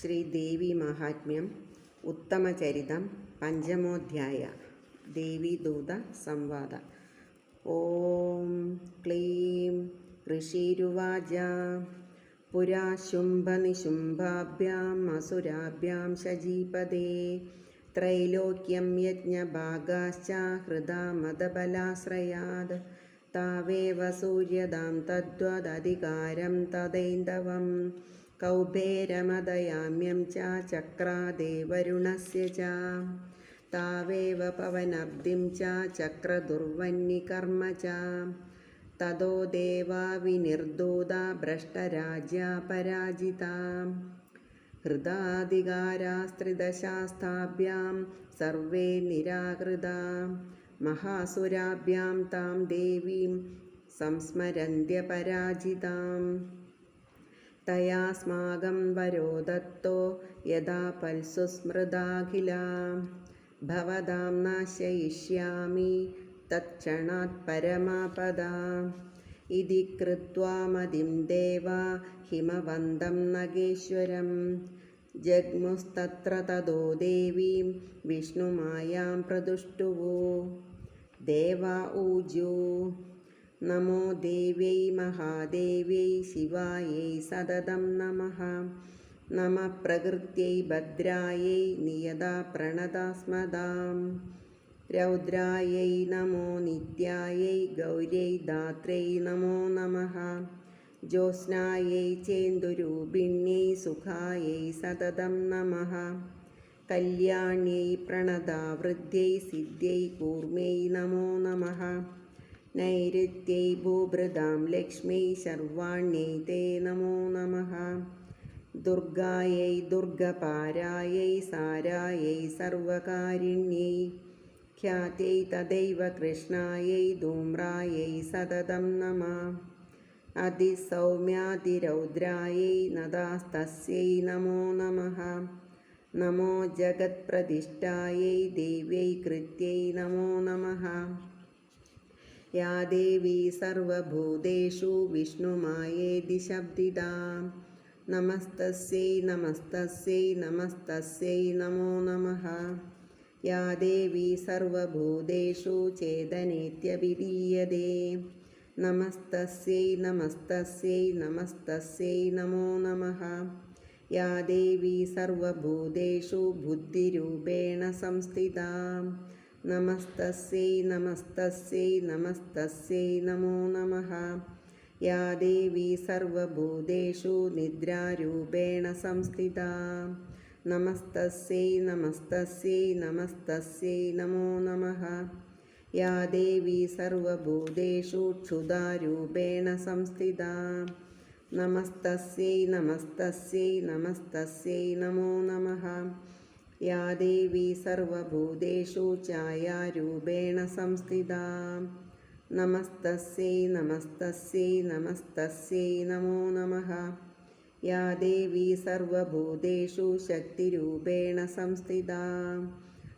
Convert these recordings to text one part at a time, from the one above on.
ശ്രീദേവി മാഹാത്മ്യം ഉത്തമചരിതം പഞ്ചമോധ്യായ ദേവീദൂത സംവാദ. ഓം ക്ലീം ഋഷിരുവാച പുരാ ശുംഭനിശുംഭാഭ്യാം അസുരാഭ്യാം ശജീപദേ ത്രൈലോക്യം യജ്ഞഭാഗാശ്ച ഹൃദാ മദബലാശ്രയാത് താവേവ സൂര്യതാം തദ്വദധികാരം തദൈന്ദവം. कौबेरमदयाम्यं च चक्रादेवरुणस्य च तावेव पवनब्धिं च चक्रदुर्वन्निकर्म च ततो देवा विनिर्दोदा भ्रष्टराज्या पराजिता हृदाधिकारास्त्रिदशास्ताभ्यां सर्वे निराकृता महासुराभ्यां तां देवीं संस्मरन्त्यपराजिताम् തയാസ്മാകം വരോ ദത്തോ യഥാ പൽസു സ്മൃതാഖിലാ ഭവതാം നാശയിഷ്യാമി തത്ക്ഷണാത് പരമാപദാ. ഇതി കൃത്വാ മതിം ദേവാ ഹിമവന്തം നഗേശ്വരം. ജഗ്മുസ്തത്ര തതോ ദേവീം വിഷ്ണുമായാം പ്രതുഷ്ടുവോ. ദേവ ഊജു. നമോ ദേവ്യൈ മഹാദേവ്യൈ ശിവായൈ സതതം നമ നമ പ്രകൃത്यै ഭദ്രാयै നിയതാ പ്രണതാസ്മതാം രൗദ്രാयै നമോ നിത്യാयै ഗൗര്यै ധാത്രൈ നമോ നമഃ ജ്യോത്സ്നാयै ചേന്ദുരൂപിണ്यै സുഖാयै സതതം നമഃ കല്യാണ്यै പ്രണതാവൃദ്ധ്यै സിദ്ധ്यै കൂർമ്മൈ നമോ നമഃ नैऋत्यै भूभृदां लक्ष्मी सर्वाण्यै ते नमो नमः दुर्गायै दुर्गपारायै सारायै सर्वकारिण्यै ख्यात्यै तदैव कृष्णायै धूम्रायै सततं नमः अधिसौम्यादिरौद्रायै नदास्तस्यै नमो नमः नमो जगत्प्रतिष्ठायै देव्यै कृत्यै नमो नमः യാ ദേവി സർവഭൂതേഷു വിഷ്ണുമായേതി ശബ്ദിതാം. നമസ്തസ്യൈ നമസ്തസ്യൈ നമസ്തസ്യൈ നമോ നമഃ. യാ ദേവി സർവഭൂതേഷു ചേതനേത്യഭിധീയതേ. നമസ്തസ്യൈ നമസ്തസ്യൈ നമസ്തസ്യൈ നമോ നമഃ. യാ ദേവി സർവഭൂതേഷു ബുദ്ധിരൂപേണ സംസ്ഥിതാം. നമസ്തസ്യൈ നമസ്തസ്യൈ നമസ്തസ്യൈ നമോ നമഃ യാ ദേവി സർവഭൂതേഷു നിദ്രാരൂപേണ സംസ്ഥിത നമസ്തസ്യൈ നമസ്തസ്യൈ നമസ്തസ്യൈ നമോ നമഃ യാ ദേവി സർവഭൂതേഷു ക്ഷുതാരൂപേണ സംസ്ഥിത നമസ്തസ്യൈ നമസ്തസ്യൈ നമസ്തസ്യൈ നമോ നമഃ യാ ദേവി സർവഭൂതേഷു ഛായാരൂപേണ സംസ്ഥിതാ. നമസ്തസ്യൈ നമസ്തസ്യൈ നമസ്തസ്യൈ നമോ നമഃ. യാ ദേവി സർവഭൂതേഷു ശക്തിരൂപേണ സംസ്ഥിതാ.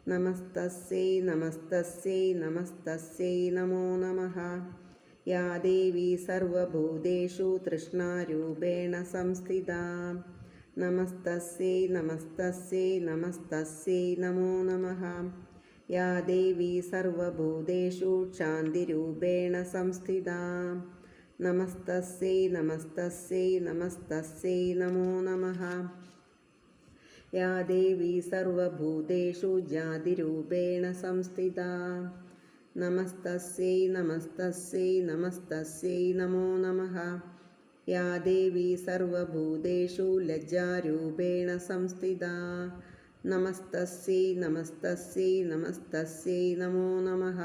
നമസ്തസ്യൈ നമസ്തസ്യൈ നമസ്തസ്യൈ നമോ നമഃ. യാ ദേവി സർവഭൂതേഷു തൃഷ്ണാരൂപേണ സംസ്ഥിതാ. നമസ്തസ്യൈ നമസ്തസ്യൈ നമസ്തസ്യൈ നമോ നമഃ യാ ദേവി സർവഭൂതേഷു ക്ഷാന്തിരൂപേണ സംസ്ഥിതാ നമസ്തസ്യൈ നമസ്തസ്യൈ നമസ്തസ്യൈ നമോ നമഃ യാ ദേവി സർവഭൂതേഷു ജാതിരൂപേണ സംസ്ഥിതാ നമസ്തസ്യൈ നമസ്തസ്യൈ നമസ്തസ്യൈ നമോ നമഃ യാ ദേവി സർവഭൂതേഷു ലജ്ജാരൂപേണ സംസ്ഥിത. നമസ്തസ്യൈ നമസ്തസ്യൈ നമസ്തസ്യൈ നമോ നമഃ.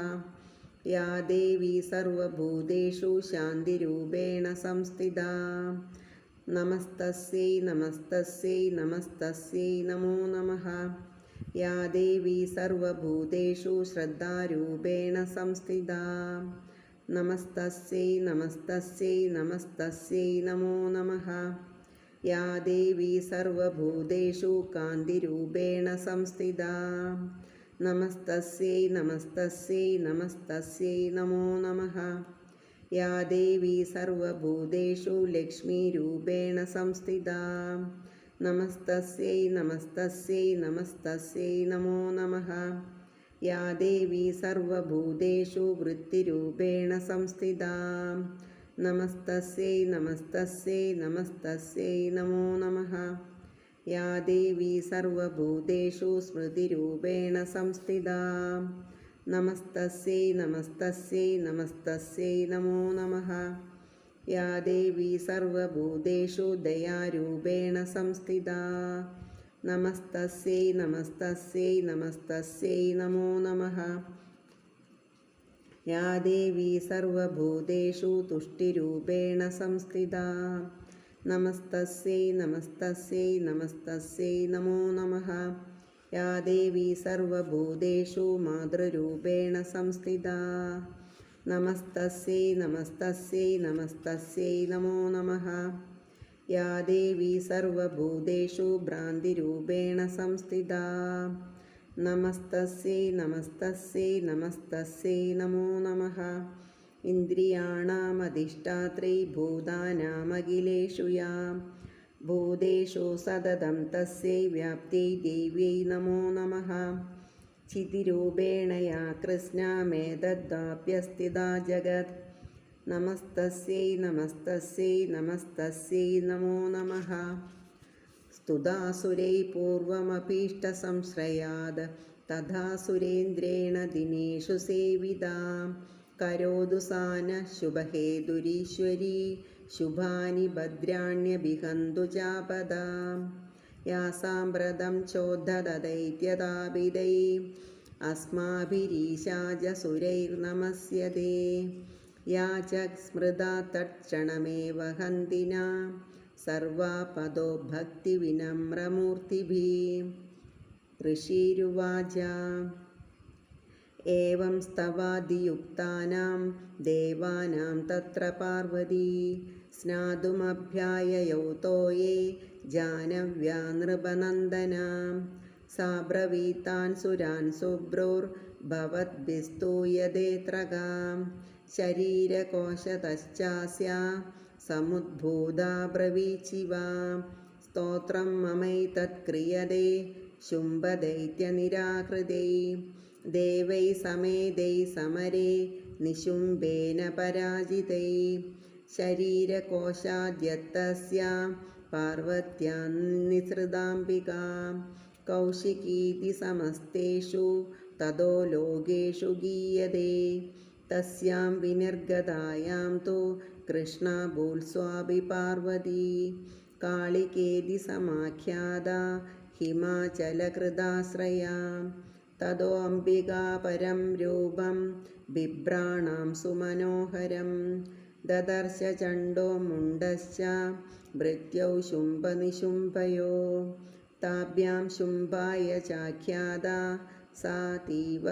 യാ ദേവി സർവഭൂതേഷു ശാന്തിരൂപേണ സംസ്ഥിത. നമസ്തസ്യൈ നമസ്തസ്യൈ നമസ്തസ്യൈ നമോ നമഃ. യാ ദേവി സർവഭൂതേഷു ശ്രദ്ധാരൂപേണ സംസ്ഥിത. നമസ്തസ്യൈ നമസ്തസ്യൈ നമസ്തസ്യൈ നമോ നമഃ യാ ദേവി സർവഭൂതേഷു കാന്തിരൂപേണ സംസ്ഥിത നമസ്തസ്യൈ നമസ്തസ്യൈ നമസ്തസ്യൈ നമോ നമഃ യാ ദേവി സർവഭൂതേഷു ലക്ഷ്മീരൂപേണ സംസ്ഥിത നമസ്തസ്യൈ നമസ്തസ്യൈ നമസ്തസ്യൈ നമോ നമഃ യാ ദേവി സർവഭൂതേഷു വൃത്തിരൂപേണ സംസ്ഥിതാ. നമസ്തസ്യൈ നമസ്തസ്യൈ നമസ്തസ്യൈ നമോ നമഃ. യാ ദേവി സർവഭൂതേഷു സ്മൃതിരൂപേണ സംസ്ഥിതാ. നമസ്തസ്യൈ നമസ്തസ്യൈ നമസ്തസ്യൈ നമോ നമഃ. യാ ദേവി സർവഭൂതേഷു ദയാരൂപേണ സംസ്ഥിതാ. നമസ്തസ്യൈ നമസ്തസ്യൈ നമസ്തസ്യൈ നമോ നമഃ. യാ ദേവി സർവഭൂതേഷു തുഷ്ടിരൂപേണ സംസ്ഥിത. നമസ്തസ്യൈ നമസ്തസ്യൈ നമസ്തസ്യൈ നമോ നമഃ. യാ ദേവി സർവഭൂതേഷു മാതൃരൂപേണ സംസ്ഥിത. നമസ്തസ്യൈ നമസ്തസ്യൈ നമസ്തസ്യൈ നമോ നമഃ. യാ ദേവി സർവഭൂതേഷു ഭ്രാന്തിരൂപേണ സംസ്ഥിതാ. നമസ്തസ്യൈ നമസ്തസ്യൈ നമസ്തസ്യൈ നമോ നമ. ഇന്ദ്രിയാണാമധിഷ്ഠാത്രൈ ഭൂതാനാമഖിലേഷു യാ ഭൂതേഷു സതതം തസ്യൈ വ്യാപ്തിൈ ദേവ്യൈ നമോ നമ. ചിതിരൂപേണ യാ കൃഷ്ണമേതദ്വാപ്യസ്ഥിതാ ജഗത്. നമസ്തസ്യൈ നമസ്തസ്യൈ നമസ്തസ്യൈ നമോ നമ സ്തുതാസുരൈ പൂർവമപീഷ്ടസംശ്രയാത് തഥാ സുരേന്ദ്രേണ ദിനേഷു സേവിതാ കരോതു സാന ശുഭഹേതുരീശ്വരീ ശുഭാനി ഭദ്രാണ്യഭിഹന്തു ചാപദാം യാസാമ്പ്രതം ചോദ്ധതൈത്യതാപിതൈ അസ്മാഭിരീശാജസുരൈർനമസ്യതേ या च स्मृता तत्क्षणमेव हन्तिना सर्वापदो भक्तिविनम्रमूर्तिभिः ऋषिरुवाच एवं स्तवादियुक्तानां देवानां तत्र पार्वती स्नातुमभ्याययौ तो ये जानव्या नृपनन्दनां सा ब्रवीतान् सुरान् शुभ्रोर्भवद्भिस्तूयदेत्रगां ശരീരകോശതശ്ചാസ്യ സമുദ്ഭൂതാ ബ്രവീച്ചിവ സ്തോത്രം മമൈതത്ക്രിയതേ ശുംഭദൈത്യനിരാകൃതൈ ദേവൈ സമേതൈ സമരേ നിശുംബേന പരാജിതൈ. ശരീരകോശാദ്യത്തസ്യ പാർവത്യാ നിസൃതാംബികാ. കൗശികീതി സമസ്തേഷു തതോ ലോകേഷു ഗീയതേ. तस्यां विनिर्गतायां तु कृष्णा भूल्स्वापि पार्वती कालिकेति समाख्याता हिमाचलकृदाश्रया ततोऽम्बिका परं रूपं बिभ्राणां सुमनोहरं ददर्श चण्डो मुण्डश्च भृत्यौ शुम्भनिशुम्भयो ताभ्यां शुम्भाय चाख्याता सा तीव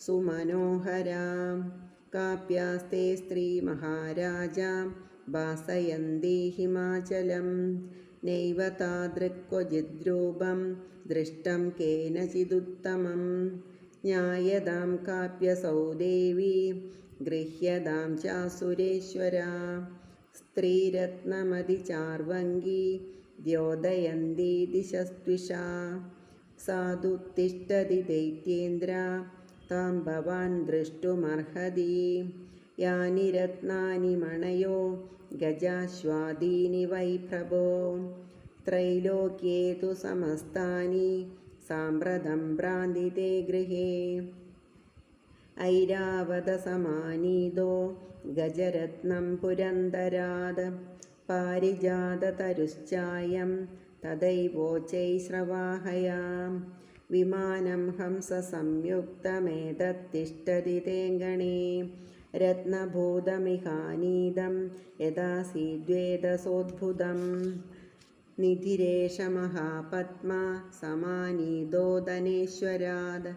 സുമനോഹരാം. കാപ്യാസ്തേ സ്ത്രീ മഹാരാജാം ഭാസയന്തി ഹിമാചലം. നൈവ താദൃക്വജിദ്രൂപം ദൃഷ്ടം കേനചിദുത്തമം ജ്ഞായതാം കാപ്യസൗ ദേവി ഗൃഹ്യതാം ചാസുരേശ്വര. സ്ത്രീരത്നമതി ചാർവങ്കി ദ്യോദയന്തി ദിശസ്ത്വിഷ. സാധുത്തിഷ്ടതി ദൈത്യേന്ദ്ര. താം ഭവാൻ ദ്രഷ്ടുമർഹതി യാനി രത്നാനി മണയോ ഗജാശ്വാദീനി വൈ പ്രഭോ. ത്രൈലോക്യേ തു സമസ്താനി സാമ്പ്രതം ഭ്രാന്തിതേ ഗൃഹേ. ഐരാവതസമാനീതോ ഗജരത്നം പുരന്തരാത് പാരിജാതതരുശ്ചായം തദൈവോചൈ ശ്രവാഹയാം. വിമാനം ഹംസസംയുക്തമേതത്തിഷ്ടതി തേങ്കണേ രത്നഭൂതമിഹാനീതം യഥാസീദ്വേദസോദ്ഭുതം. നിധിരേഷമഹാപത്മ സമാനീതോദനേശ്വരാത്.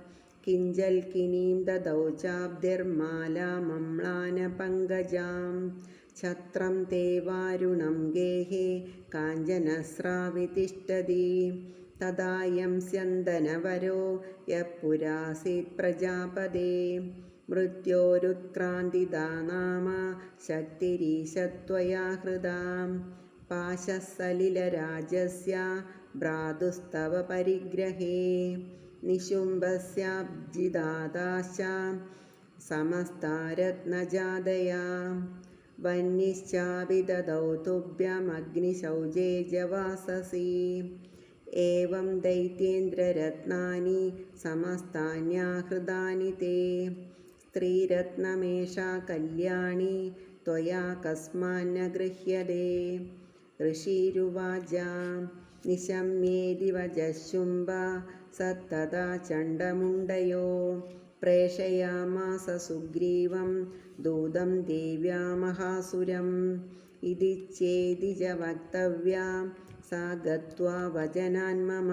കിഞ്ചൽക്കിനീം ദദൗ ചാബ്ദിർമാലാമംളാനപങ്കജാം ഛത്രം തേ വാരുണം ഗേഹേ കാഞ്ചനസ്രാവിതിഷ്ടതി തദായം സ്യന്തനവരോ യപ്പുരാസീത് പ്രജാപദേ മൃത്യോരുത്ക്രാന്തിദാ നാമ ശക്തിരീശത്വയാ ഹൃദാം. പാശസലിലരാജസ്യ ഭ്രാതുസ്തവ പരിഗ്രഹേ. നിശുംബസ്യാബ്ജിദാതാശ സമസ്താരത്നജാതയാ. വന്യശ്ചാപിതദൗ ജവാസസി. एवं दैत्येन्द्ररत्नानि समस्तान्याहृतानि ते स्त्रीरत्नमेषा कल्याणी त्वया कस्मान्न गृह्यते ऋषिरुवाच निशम्येदि वजशुम्भ सत्तदा चण्डमुण्डयो प्रेषयामास सुग्रीवं दूतं देव्या महासुरम् इति चेदि च वक्तव्या सा गत्वा वचनान्मम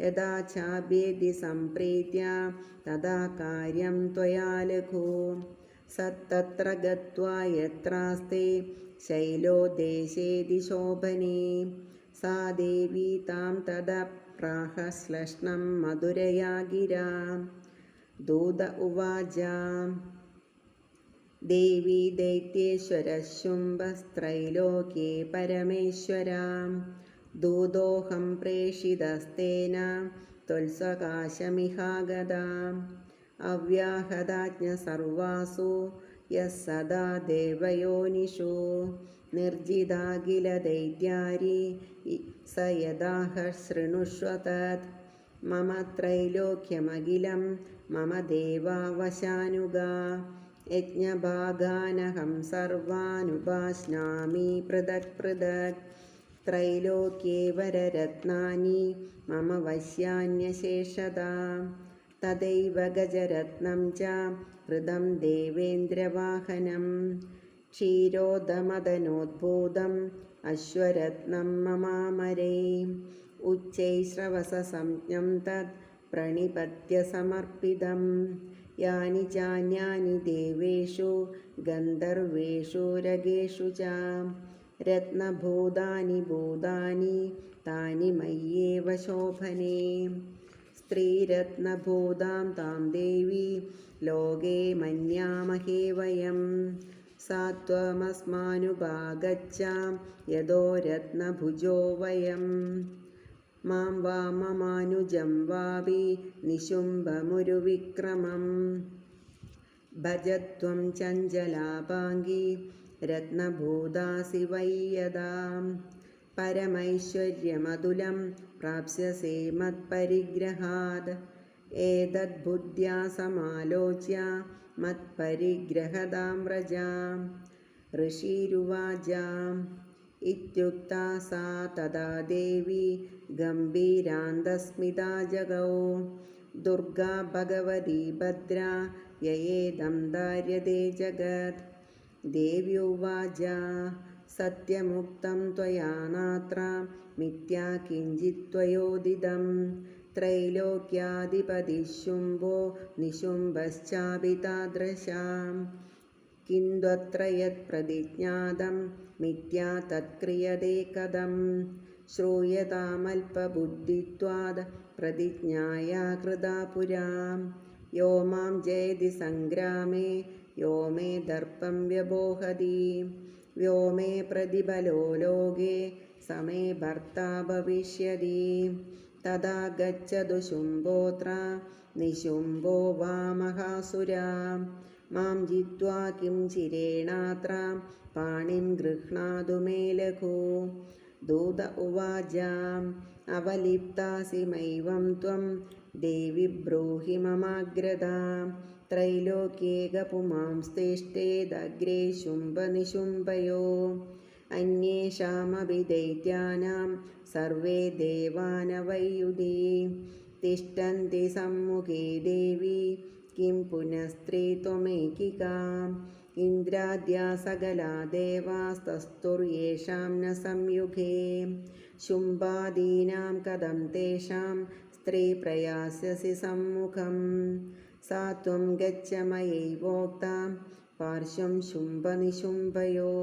यदा चाभ्येदि सम्प्रीत्य तदा कार्यं त्वया लघु सत्तत्र गत्वा यत्रास्ते शैलो देशेदि शोभने सा देवी तां तदप्राहश्लष्णं मधुरया गिरा दूत उवाच ദേവീ ദൈത്യേശ്വര ശുംഭസ്ത്രൈലോക്യേ പരമേശ്വരാം. ദൂതോഹം പ്രേഷിതസ്തേന ത്വൽസകാശമിഹാഗതാം അവ്യാഹതാജ്ഞ സർവാസു യസ് സദാ ദേവയോനിഷു. നിർജിതാകില ദൈത്യാരി സ യഥാഹ ശൃണുഷ്വ തത്. മമ ത്രൈലോക്യമഖിലം മമ ദേവാവശാനുഗാ. യജ്ഞഭാഗാനഹം സർവാനുപാശ്നാമി പൃഥക് പൃഥക്. ത്രൈലോക്യേ വരരത്നാനി മമ വശ്യാന്യശേഷതാ തഥൈവ ഗജരത്നം ച ഹൃദം ദേവേന്ദ്രവാഹനം. ക്ഷീരോദമദനോദ്ഭൂതം അശ്വരത്നം മമാമരേ. ഉച്ചൈ ശ്രവസ സംജ്ഞം തത് പ്രണിപത്യ യാനി ചാന്യാനി ദേവേഷു ഗന്ധർവേഷു രഗേഷു ചാം രത്നഭൂതാനി ഭൂതാനി താനി മയ്യേവ ശോഭനേ സ്ത്രീരത്നഭൂതാം താം ദേവി ലോകേ മന്യാമഹേ വയം സാത്വമസ്മാനുപാഗച്ഛാം യഥോ രത്നഭുജോ വയം മാം വാ മമാനുജം വാവി നിശുംബമൊരു വിക്രമം. ഭജത്വം ചഞ്ചലാപാങ്കി രത്നഭൂതാസി വയ്യതാം പരമൈശ്വര്യമതുലം പ്രാപ്സ്യസേ മത്പരിഗ്രഹാത്. ഏതദ്ബുദ്ധ്യാ സമാലോച്യ മത്പരിഗ്രഹതാം വ്രജാം ഋഷിരുവാജാം इत्युक्ता सा तदा देवी गम्भीरान्तस्मिता जगौ दुर्गा भगवती भद्रा ययेदं धार्यते जगत् देव्युवाच सत्यमुक्तं त्वया नात्र मिथ्या किञ्चित् त्वयोदितं त्रैलोक्याधिपतिः शुम्भो निशुम्भश्चापि तादृशां किन्द्वत्र यत्प्रतिज्ञातं मिथ्या तत्क्रियते कथं श्रूयतामल्पबुद्धित्वाद् प्रतिज्ञाया कृता पुरा यो मां जयति सङ्ग्रामे यो मे दर्पं व्यबोहति यो मे प्रतिबलो लोके समे भर्ता भविष्यति तदा गच्छतु शुम्भोऽत्र निशुम्भो वा महासुरा മാം ജിത്വാ കിം ചിരേണാത്രാം പാണിം ഗൃഹ്ണാതു മേ ലഘു ദൂത ഉവാജാം അവലിപ്താസി മൈവം ത്വം ദേവി ബ്രൂഹി മമാഗ്രതാം ത്രൈലോക്യേകപുമാംസ്തിഷ്ഠേദഗ്രേ ശുംഭനിശുംഭയോ. അന്യേഷാമപി ദൈത്യാനാം സർവേ ദേവാനവയുധി. തിഷ്ടന്തി സമ്മുഖേ ദേവി किं पुनस्त्री त्वमेकिका इन्द्राद्या सकला देवास्तस्तुर्येषां न संयुगे शुम्भादीनां कथं तेषां स्त्रीप्रयास्यसि सम्मुखं सा त्वं गच्छ मयैवोक्तां पार्श्वं शुम्भनिशुम्भयो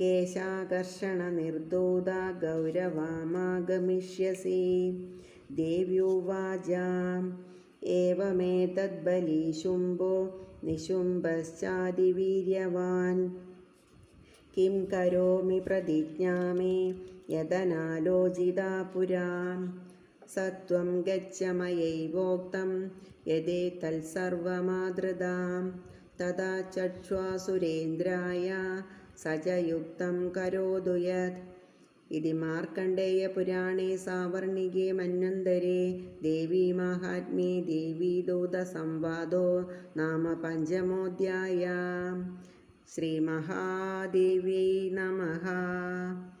केशाकर्षणनिर्दोदा गौरवामागमिष्यसि देव्युवाच एवमेतद्बली शुम्भो निशुम्भश्चादिवीर्यवान् किं करोमि प्रतिज्ञा मे यदनालोचिता पुरा सत्वं गच्छ मयैवोक्तं यदे तत्सर्वमादृतां तदा चक्ष्वासुरेन्द्राय स च युक्तं करोतु यत् ഇതി മാർക്കണ്ഡേയപുരാണേ സാവർണികേ മന്വന്തരേ ദേവീമാഹാത്മ്യേ ദേവീദൂതസംവാദോ നാമ പഞ്ചമോധ്യായ. മഹാദേവി നമഃ.